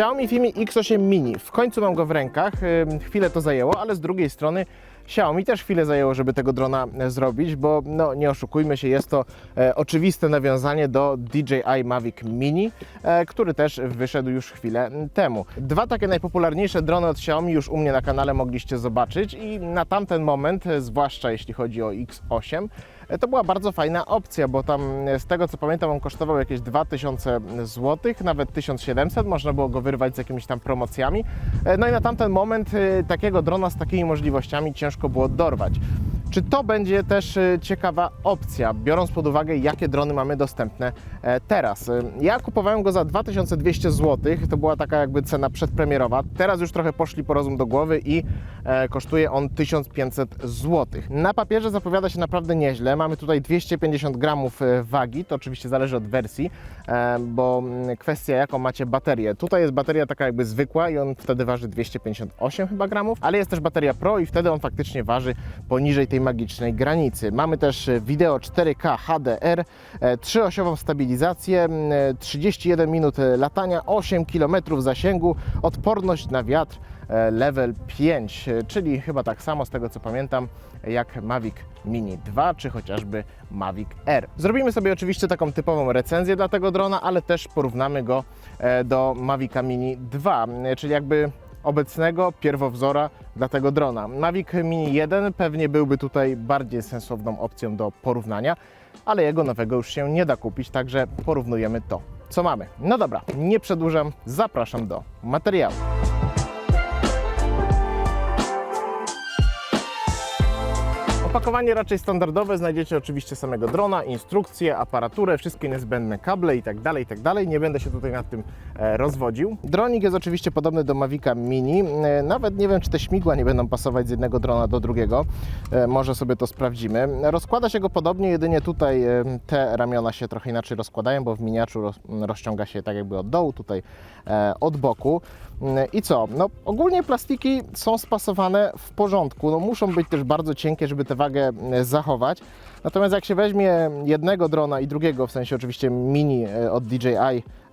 Xiaomi Fimi X8 Mini. W końcu mam go w rękach. Chwilę to zajęło, ale z drugiej strony Xiaomi też chwilę zajęło, żeby tego drona e, zrobić, bo no, nie oszukujmy się, jest to e, oczywiste nawiązanie do DJI Mavic Mini, e, który też wyszedł już chwilę temu. Dwa takie najpopularniejsze drony od Xiaomi już u mnie na kanale mogliście zobaczyć i na tamten moment, e, zwłaszcza jeśli chodzi o X8, e, to była bardzo fajna opcja, bo tam e, z tego co pamiętam on kosztował jakieś 2000 zł, nawet 1700, można było go wyrwać z jakimiś tam promocjami. E, No i na tamten moment e, takiego drona z takimi możliwościami ciężko było dorwać. Czy to będzie też e, ciekawa opcja, biorąc pod uwagę, jakie drony mamy dostępne e, teraz? E, Ja kupowałem go za 2200 zł, to była taka jakby cena przedpremierowa. Teraz już trochę poszli po rozum do głowy i e, kosztuje on 1500 zł. Na papierze zapowiada się naprawdę nieźle. Mamy tutaj 250 gramów e, wagi, to oczywiście zależy od wersji, bo mm, kwestia jaką macie baterię. Tutaj jest bateria taka jakby zwykła i on wtedy waży 258 chyba gramów, ale jest też bateria Pro i wtedy on faktycznie waży poniżej tej magicznej granicy. Mamy też e, wideo 4K HDR, e, trzyosiową stabilizację, m, e, 31 minut latania, 8 km zasięgu, odporność na wiatr level 5, e, czyli chyba tak samo z tego co pamiętam jak Mavic Mini 2 czy chociażby Mavic Air. Zrobimy sobie oczywiście taką typową recenzję dla tego drona, ale też porównamy go do Mavica Mini 2, e, czyli jakby obecnego pierwowzora dla tego drona. Mavic Mini 1 pewnie byłby tutaj bardziej sensowną opcją do porównania, ale jego nowego już się nie da kupić, także porównujemy to, co mamy. No dobra, nie przedłużam, zapraszam do materiału. Opakowanie raczej standardowe, znajdziecie oczywiście samego drona, instrukcje, aparaturę, wszystkie niezbędne kable i tak dalej, i tak. Nie będę się tutaj nad tym e, rozwodził. Dronik jest oczywiście podobny do Mavica Mini. E, nawet nie wiem, czy te śmigła nie będą pasować z jednego drona do drugiego. E, może sobie to sprawdzimy. Rozkłada się go podobnie, jedynie tutaj te ramiona się trochę inaczej rozkładają, bo w miniaczu roz, rozciąga się tak jakby od dołu, tutaj od boku. I co? No ogólnie plastiki są spasowane w porządku. No muszą być też bardzo cienkie, żeby tę wagę e, zachować. Natomiast jak się weźmie jednego drona i drugiego, w sensie oczywiście mini e, od DJI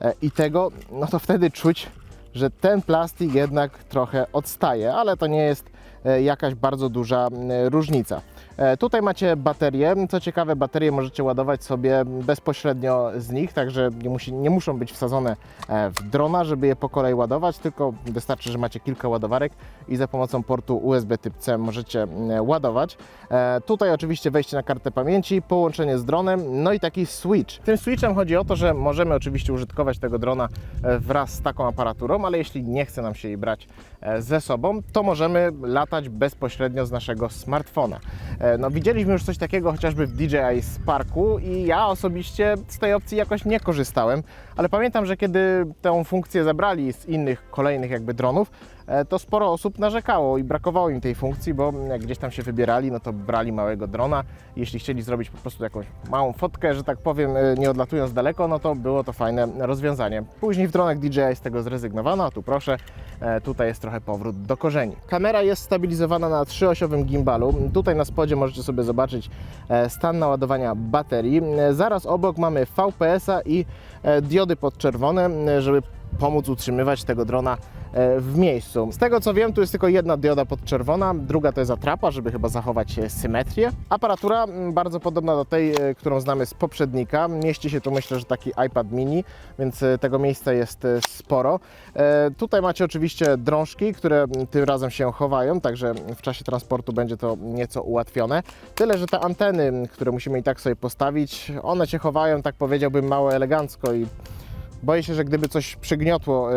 e, i tego, no to wtedy czuć, że ten plastik jednak trochę odstaje, ale to nie jest jakaś bardzo duża e, różnica. E, Tutaj macie baterie. Co ciekawe, baterie możecie ładować sobie bezpośrednio z nich, także nie, musi, nie muszą być wsadzone e, w drona, żeby je po kolei ładować, tylko wystarczy, że macie kilka ładowarek i za pomocą portu USB typ C możecie ładować. E, Tutaj oczywiście wejście na kartę pamięci, połączenie z dronem, no i taki switch. Tym switchem chodzi o to, że możemy oczywiście użytkować tego drona e, wraz z taką aparaturą, ale jeśli nie chce nam się jej brać e, ze sobą, to możemy latać bezpośrednio z naszego smartfona. E, No, widzieliśmy już coś takiego chociażby w DJI Sparku i ja osobiście z tej opcji jakoś nie korzystałem, ale pamiętam, że kiedy tę funkcję zabrali z innych kolejnych jakby dronów, to sporo osób narzekało i brakowało im tej funkcji, bo jak gdzieś tam się wybierali, no to brali małego drona. Jeśli chcieli zrobić po prostu jakąś małą fotkę, że tak powiem, e, nie odlatując daleko, no to było to fajne rozwiązanie. Później w dronach DJI z tego zrezygnowano, a tu proszę, e, tutaj jest trochę powrót do korzeni. Kamera jest stabilizowana na trzyosiowym gimbalu. Tutaj na spodzie możecie sobie zobaczyć e, stan naładowania baterii. E, Zaraz obok mamy VPS-a i e, diody podczerwone, e, żeby pomóc utrzymywać tego drona e, w miejscu. Z tego co wiem, tu jest tylko jedna dioda podczerwona, druga to jest atrapa, żeby chyba zachować e, symetrię. Aparatura bardzo podobna do tej, e, którą znamy z poprzednika. Mieści się tu myślę, że taki iPad mini, więc tego miejsca jest sporo. Tutaj macie oczywiście drążki, które tym razem się chowają, także w czasie transportu będzie to nieco ułatwione. Tyle, że te anteny, które musimy i tak sobie postawić, one się chowają, tak powiedziałbym, mało elegancko i Boję się, że gdyby coś przygniotło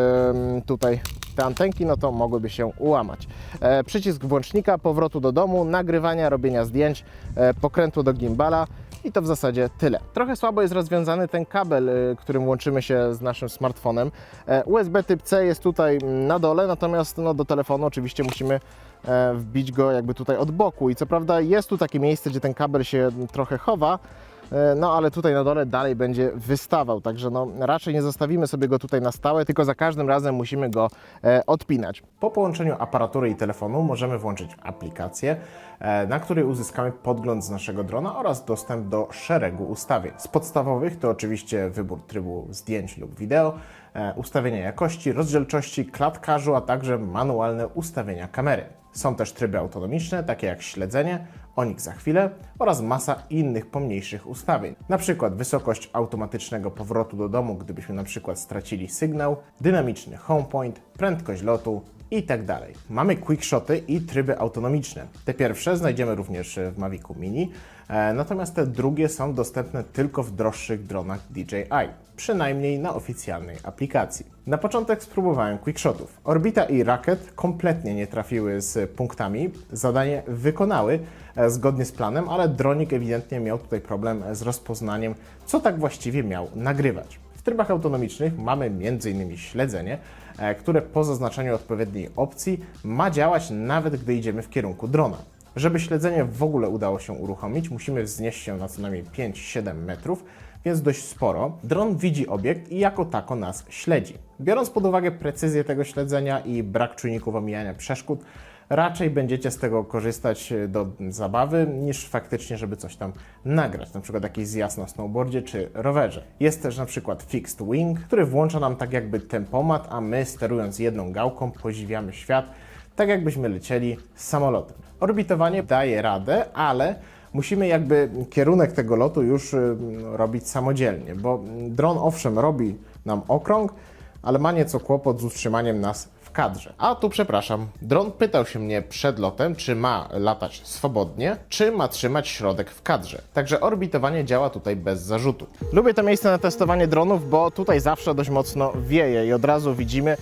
tutaj te antenki, no to mogłyby się ułamać. E, przycisk włącznika, powrotu do domu, nagrywania, robienia zdjęć, e, pokrętło do gimbala i to w zasadzie tyle. Trochę słabo jest rozwiązany ten kabel, y, którym łączymy się z naszym smartfonem. E, USB typ C jest tutaj na dole, natomiast no, do telefonu oczywiście musimy e, wbić go jakby tutaj od boku i co prawda jest tu takie miejsce, gdzie ten kabel się trochę chowa, e, no ale tutaj na dole dalej będzie wystawał, także no raczej nie zostawimy sobie go tutaj na stałe, tylko za każdym razem musimy go e, odpinać. Po połączeniu aparatury i telefonu możemy włączyć aplikację, e, na której uzyskamy podgląd z naszego drona oraz dostęp do szeregu ustawień. Z podstawowych to oczywiście wybór trybu zdjęć lub wideo, e, ustawienia jakości, rozdzielczości, klatkarzu, a także manualne ustawienia kamery. Są też tryby autonomiczne, takie jak śledzenie, o nich za chwilę, oraz masa innych pomniejszych ustawień. Przykład wysokość automatycznego powrotu do domu, gdybyśmy przykład stracili sygnał, dynamiczny home point, prędkość lotu i tak dalej. Mamy quickshoty i tryby autonomiczne. Te pierwsze znajdziemy również w Mavicu Mini, e, natomiast te drugie są dostępne tylko w droższych dronach DJI, przynajmniej na oficjalnej aplikacji. Na początek spróbowałem quickshotów. Orbita i Rocket kompletnie nie trafiły z punktami. Zadanie wykonały e, zgodnie z planem, ale dronik ewidentnie miał tutaj problem z rozpoznaniem, co tak właściwie miał nagrywać. W trybach autonomicznych mamy m.in. śledzenie, e, które po zaznaczeniu odpowiedniej opcji ma działać nawet gdy idziemy w kierunku drona. Żeby śledzenie w ogóle udało się uruchomić, musimy wznieść się na co najmniej 5-7 metrów, więc dość sporo. Dron widzi obiekt i jako tako nas śledzi. Biorąc pod uwagę precyzję tego śledzenia i brak czujników omijania przeszkód, raczej będziecie z tego korzystać e, do zabawy, niż faktycznie, żeby coś tam nagrać, na przykład jakiś zjazd na snowboardzie czy rowerze. Jest też na przykład Fixed Wing, który włącza nam tak jakby tempomat, a my sterując jedną gałką podziwiamy świat, tak jakbyśmy lecieli samolotem. Orbitowanie daje radę, ale musimy jakby kierunek tego lotu już y, robić samodzielnie, bo dron owszem robi nam okrąg, ale ma nieco kłopot z utrzymaniem nas kadrze. A tu przepraszam, dron pytał się mnie przed lotem, czy ma latać swobodnie, czy ma trzymać środek w kadrze. Także orbitowanie działa tutaj bez zarzutu. Lubię to miejsce na testowanie dronów, bo tutaj zawsze dość mocno wieje i od razu widzimy,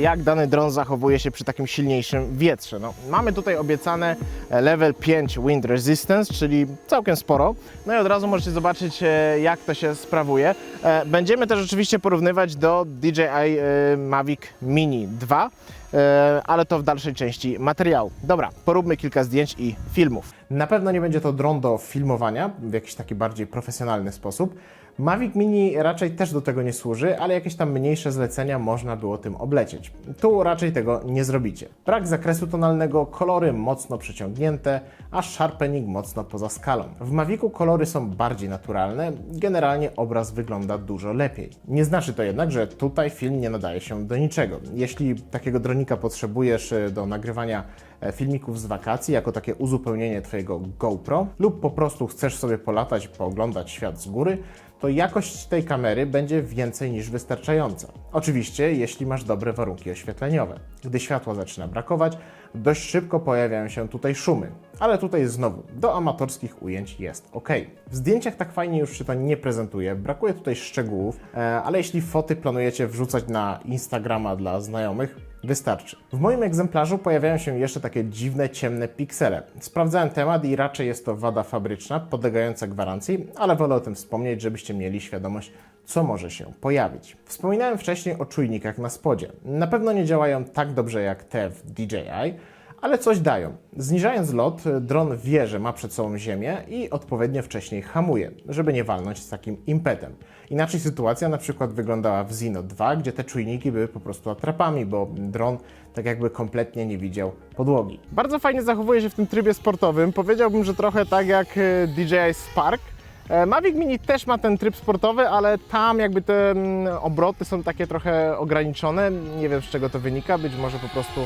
jak dany dron zachowuje się przy takim silniejszym wietrze. No, mamy tutaj obiecane e, level 5 wind resistance, czyli całkiem sporo. No i od razu możecie zobaczyć, e, jak to się sprawuje. E, Będziemy też oczywiście porównywać do DJI e, Mavic Mini 2, e, ale to w dalszej części materiału. Dobra, poróbmy kilka zdjęć i filmów. Na pewno nie będzie to dron do filmowania w jakiś taki bardziej profesjonalny sposób. Mavic Mini raczej też do tego nie służy, ale jakieś tam mniejsze zlecenia można było tym oblecieć. Tu raczej tego nie zrobicie. Brak zakresu tonalnego, kolory mocno przeciągnięte, a sharpening mocno poza skalą. W Mavicu kolory są bardziej naturalne, generalnie obraz wygląda dużo lepiej. Nie znaczy to jednak, że tutaj film nie nadaje się do niczego. Jeśli takiego dronika potrzebujesz e, do nagrywania filmików z wakacji, jako takie uzupełnienie Twojego GoPro, lub po prostu chcesz sobie polatać, pooglądać świat z góry, to jakość tej kamery będzie więcej niż wystarczająca. Oczywiście, jeśli masz dobre warunki oświetleniowe. Gdy światła zaczyna brakować, dość szybko pojawiają się tutaj szumy. Ale tutaj znowu, do amatorskich ujęć jest ok. W zdjęciach tak fajnie już się to nie prezentuje, brakuje tutaj szczegółów, e, ale jeśli foty planujecie wrzucać na Instagrama dla znajomych, wystarczy. W moim egzemplarzu pojawiają się jeszcze takie dziwne, ciemne piksele. Sprawdzałem temat i raczej jest to wada fabryczna, podlegająca gwarancji, ale wolę o tym wspomnieć, żebyście mieli świadomość, co może się pojawić. Wspominałem wcześniej o czujnikach na spodzie. Na pewno nie działają tak dobrze jak te w DJI, ale coś dają. Zniżając lot, dron wie, że ma przed sobą ziemię i odpowiednio wcześniej hamuje, żeby nie walnąć z takim impetem. Inaczej sytuacja na przykład wyglądała w Zino 2, gdzie te czujniki były po prostu atrapami, bo dron tak jakby kompletnie nie widział podłogi. Bardzo fajnie zachowuje się w tym trybie sportowym. Powiedziałbym, że trochę tak jak e, DJI Spark. E, Mavic Mini też ma ten tryb sportowy, ale tam jakby te mm, obroty są takie trochę ograniczone. Nie wiem z czego to wynika, być może po prostu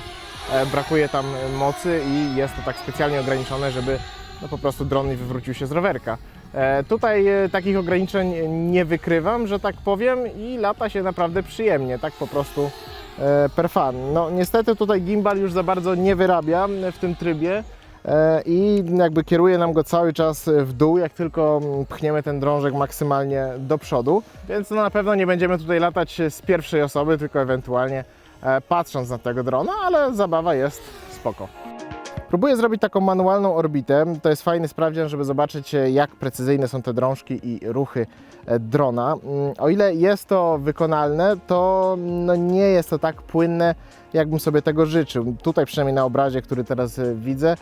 e, brakuje tam mocy i jest to tak specjalnie ograniczone, żeby no po prostu dron nie wywrócił się z rowerka. E, Tutaj e, takich ograniczeń nie wykrywam, że tak powiem i lata się naprawdę przyjemnie, tak po prostu e, per fan. No niestety tutaj gimbal już za bardzo nie wyrabia w tym trybie e, i jakby kieruje nam go cały czas w dół, jak tylko pchniemy ten drążek maksymalnie do przodu, więc no na pewno nie będziemy tutaj latać z pierwszej osoby, tylko ewentualnie e, patrząc na tego drona, ale zabawa jest spoko. Próbuję zrobić taką manualną orbitę. To jest fajny sprawdzian, żeby zobaczyć, e, jak precyzyjne są te drążki i ruchy e, drona. Mm, O ile jest to wykonalne, to no nie jest to tak płynne, jakbym sobie tego życzył. Tutaj przynajmniej na obrazie, który teraz e, widzę,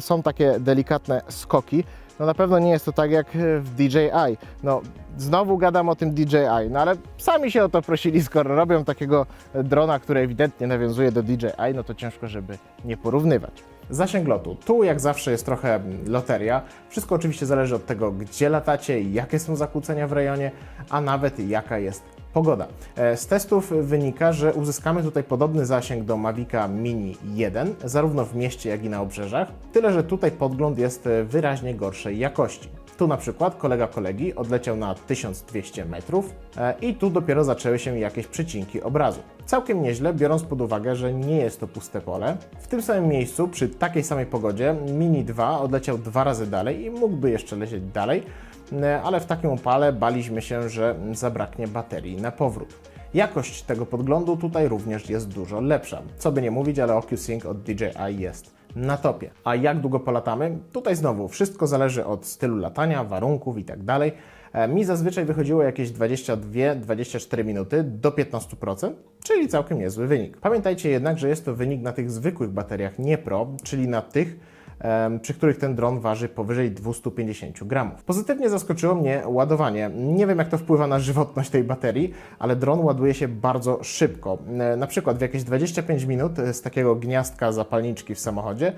są takie delikatne skoki. no na pewno nie jest to tak jak w DJI. No, znowu gadam o tym DJI, no ale sami się o to prosili, skoro robią takiego drona, który ewidentnie nawiązuje do DJI, no to ciężko, żeby nie porównywać. Zasięg lotu. Tu jak zawsze jest trochę mm, loteria. Wszystko oczywiście zależy od tego, gdzie latacie, jakie są zakłócenia w rejonie, a nawet jaka jest pogoda. E, Z testów wynika, że uzyskamy tutaj podobny zasięg do Mavica Mini 1, zarówno w mieście, jak i na obrzeżach, tyle że tutaj podgląd jest e, wyraźnie gorszej jakości. Tu na przykład kolega kolegi odleciał na 1200 metrów e, i tu dopiero zaczęły się jakieś przycinki obrazu. Całkiem nieźle, biorąc pod uwagę, że nie jest to puste pole. W tym samym miejscu, przy takiej samej pogodzie, Mini 2 odleciał dwa razy dalej i mógłby jeszcze lecieć dalej, ale w takim upale baliśmy się, że zabraknie baterii na powrót. Jakość tego podglądu tutaj również jest dużo lepsza. Co by nie mówić, ale OcuSync od DJI jest na topie. A jak długo polatamy? Tutaj znowu wszystko zależy od stylu latania, warunków i tak dalej. E, Mi zazwyczaj wychodziło jakieś 22-24 minuty do 15%, czyli całkiem niezły wynik. Pamiętajcie jednak, że jest to wynik na tych zwykłych bateriach nie Pro, czyli na tych, przy których ten dron waży powyżej 250 gramów. Pozytywnie zaskoczyło mnie ładowanie. Nie wiem, jak to wpływa na żywotność tej baterii, ale dron ładuje się bardzo szybko. E, Na przykład w jakieś 25 minut e, z takiego gniazdka zapalniczki w samochodzie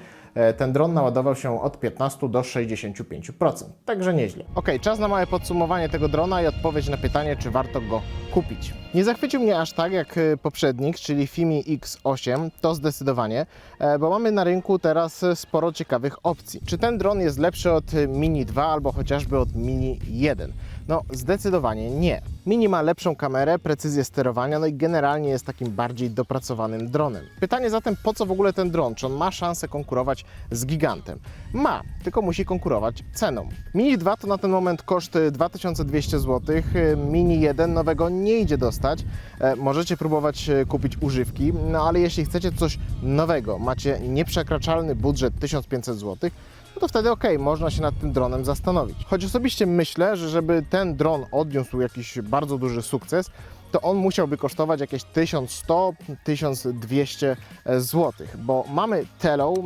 ten dron naładował się od 15 do 65%. Także nieźle. Ok, czas na małe podsumowanie tego drona i odpowiedź na pytanie, czy warto go kupić. Nie zachwycił mnie aż tak jak e, poprzednik, czyli Fimi X8, to zdecydowanie, e, bo mamy na rynku teraz e, sporo ciekawych opcji. Czy ten dron jest lepszy od e, Mini 2 albo chociażby od Mini 1? No, zdecydowanie nie. Mini ma lepszą kamerę, precyzję sterowania, no i generalnie jest takim bardziej dopracowanym dronem. Pytanie zatem, po co w ogóle ten dron? Czy on ma szansę konkurować z gigantem? Ma, tylko musi konkurować ceną. Mini 2 to na ten moment koszt y, 2200 zł, Mini 1 nowego nie idzie dostać. E, Możecie próbować e, kupić używki, no ale jeśli chcecie coś nowego, macie nieprzekraczalny budżet 1500 zł, no to wtedy ok, można się nad tym dronem zastanowić. Choć osobiście myślę, że żeby ten dron odniósł jakiś bardzo duży sukces, to on musiałby kosztować jakieś 1100-1200 zł, bo mamy Tellow, e,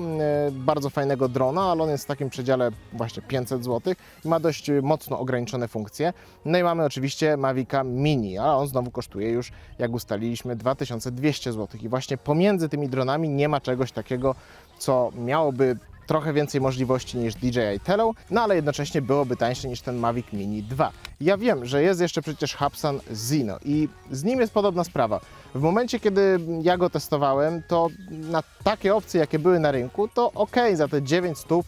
bardzo fajnego drona, ale on jest w takim przedziale właśnie 500 zł i ma dość e, mocno ograniczone funkcje. No i mamy oczywiście Mavica Mini, a on znowu kosztuje już, jak ustaliliśmy, 2200 zł. I właśnie pomiędzy tymi dronami nie ma czegoś takiego, co miałoby trochę więcej możliwości niż DJI Tellow, no ale jednocześnie byłoby tańsze niż ten Mavic Mini 2. Ja wiem, że jest jeszcze przecież Hubsan Zino i z nim jest podobna sprawa. W momencie, kiedy ja go testowałem, to na takie opcje, jakie były na rynku, to ok, za te 9 stów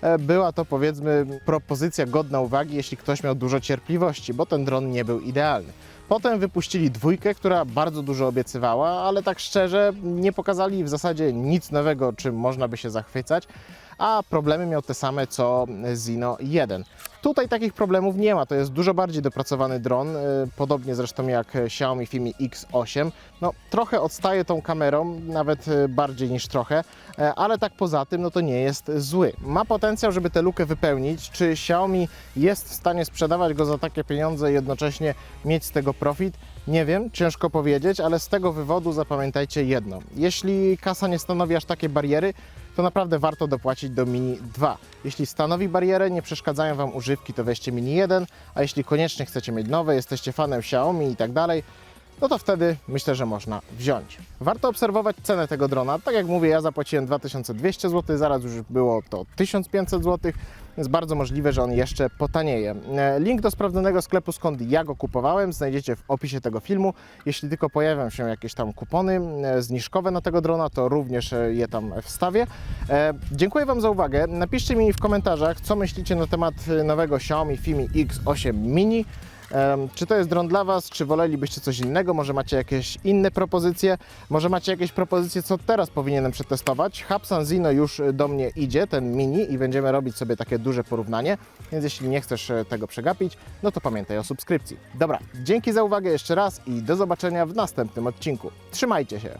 e, była to powiedzmy propozycja godna uwagi, jeśli ktoś miał dużo cierpliwości, bo ten dron nie był idealny. Potem wypuścili dwójkę, która bardzo dużo obiecywała, ale tak szczerze nie pokazali w zasadzie nic nowego, czym można by się zachwycać, a problemy miał te same co Zino 1. Tutaj takich problemów nie ma, to jest dużo bardziej dopracowany dron, y, podobnie zresztą jak Xiaomi Fimi X8. No, trochę odstaje tą kamerą, nawet y, bardziej niż trochę, e, ale tak poza tym, no to nie jest zły. Ma potencjał, żeby tę lukę wypełnić. Czy Xiaomi jest w stanie sprzedawać go za takie pieniądze i jednocześnie mieć z tego profit? Nie wiem, ciężko powiedzieć, ale z tego wywodu zapamiętajcie jedno. Jeśli kasa nie stanowi aż takie bariery, to naprawdę warto dopłacić do Mini 2. Jeśli stanowi barierę, nie przeszkadzają Wam używki, to weźcie Mini 1, a jeśli koniecznie chcecie mieć nowe, jesteście fanem Xiaomi i tak dalej, no to wtedy myślę, że można wziąć. Warto obserwować cenę tego drona. Tak jak mówię, ja zapłaciłem 2200 zł, zaraz już było to 1500 zł, więc bardzo możliwe, że on jeszcze potanieje. E, Link do sprawdzonego sklepu, skąd ja go kupowałem, znajdziecie w opisie tego filmu. Jeśli tylko pojawią się jakieś tam kupony e, zniżkowe na tego drona, to również e, je tam wstawię. Dziękuję Wam za uwagę. Napiszcie mi w komentarzach, co myślicie na temat nowego Xiaomi Fimi X8 Mini. Czy to jest dron dla Was, czy wolelibyście coś innego? Może macie jakieś inne propozycje? Może macie jakieś propozycje, co teraz powinienem przetestować? Hubsan Zino już do mnie idzie, ten mini, i będziemy robić sobie takie duże porównanie, więc jeśli nie chcesz e, tego przegapić, no to pamiętaj o subskrypcji. Dobra, dzięki za uwagę jeszcze raz i do zobaczenia w następnym odcinku. Trzymajcie się!